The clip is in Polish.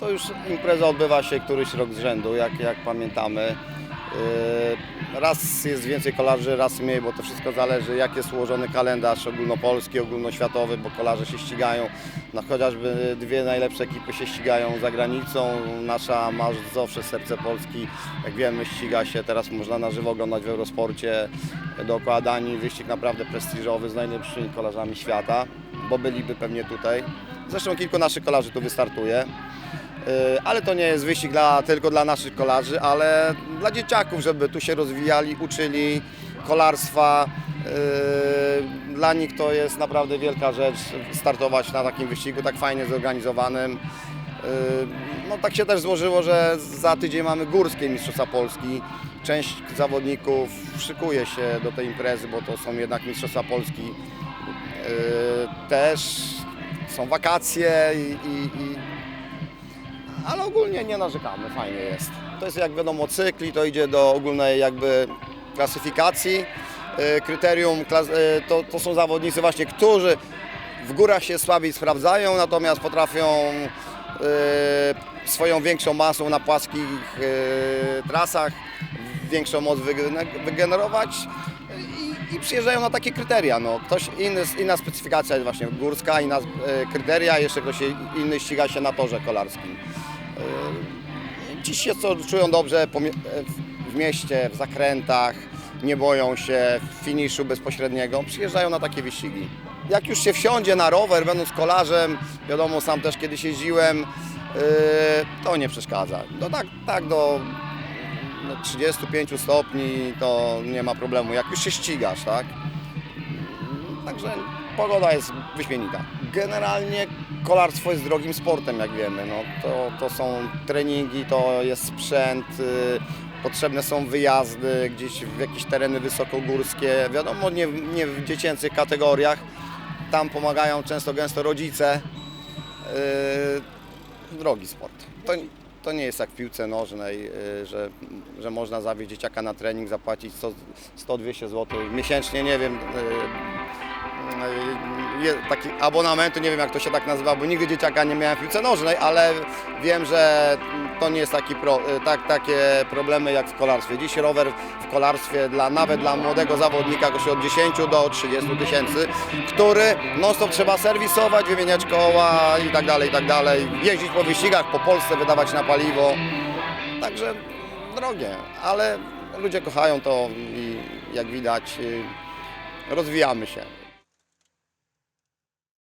To już impreza odbywa się któryś rok z rzędu, jak, jak pamiętamy. Yy, Raz jest więcej kolarzy, raz mniej, bo to wszystko zależy jak jest ułożony kalendarz ogólnopolski, ogólnoświatowy, bo kolarze się ścigają. No, chociażby dwie najlepsze ekipy się ścigają za granicą. Nasza Marsz zawsze Serce Polski, jak wiemy, ściga się. Teraz można na żywo oglądać w Eurosporcie dookoła Danii. Wyścig naprawdę prestiżowy z najlepszymi kolarzami świata, bo byliby pewnie tutaj. Zresztą kilku naszych kolarzy tu wystartuje. Yy, Ale to nie jest wyścig dla, tylko dla naszych kolarzy, ale dla dzieciaków, żeby tu się rozwijali, uczyli kolarstwa. Yy, Dla nich to jest naprawdę wielka rzecz startować na takim wyścigu tak fajnie zorganizowanym. Yy, No tak się też złożyło, że za tydzień mamy górskie Mistrzostwa Polski. Część zawodników szykuje się do tej imprezy, bo to są jednak Mistrzostwa Polski. Też są wakacje i, i, i ale ogólnie nie narzekamy, fajnie jest. To jest jak wiadomo cykl i to idzie do ogólnej jakby klasyfikacji. E, Kryterium e, to, to są zawodnicy właśnie, którzy w górach się słabiej sprawdzają, natomiast potrafią e, swoją większą masą na płaskich trasach większą moc wygener- wygenerować i, przyjeżdżają na takie kryteria. No. Ktoś inny, inna specyfikacja jest właśnie górska, inna e, kryteria, jeszcze ktoś inny ściga się na torze kolarskim. E, Ci się co czują dobrze e, w- mieście, w zakrętach, nie boją się finiszu bezpośredniego, przyjeżdżają na takie wyścigi. Jak już się wsiądzie na rower, będąc kolarzem, wiadomo, sam też kiedyś jeździłem, to nie przeszkadza. No tak, tak do 35 stopni to nie ma problemu, jak już się ścigasz, tak? Także pogoda jest wyśmienita. Generalnie kolarstwo jest drogim sportem, jak wiemy. No, to, to są treningi, to jest sprzęt, y, potrzebne są wyjazdy gdzieś w jakieś tereny wysokogórskie. Wiadomo, nie, nie w dziecięcych kategoriach. Tam pomagają często gęsto rodzice. Y, drogi sport. To, to nie jest jak w piłce nożnej, y, że, że można zawieźć dzieciaka na trening, zapłacić 100 100-200 zł miesięcznie, nie wiem. Taki abonamentu, nie wiem jak to się tak nazywa, bo nigdy dzieciaka nie miałem w piłce nożnej, ale wiem, że to nie jest taki pro, y, tak, takie problemy jak w kolarstwie. Dziś rower w kolarstwie dla, nawet dla młodego zawodnika kosztuje od 10 do 30 tysięcy, który non stop trzeba serwisować, wymieniać koła i tak dalej, i tak dalej, jeździć po wyścigach, po Polsce wydawać na paliwo. Także drogie, ale ludzie kochają to i jak widać y, rozwijamy się.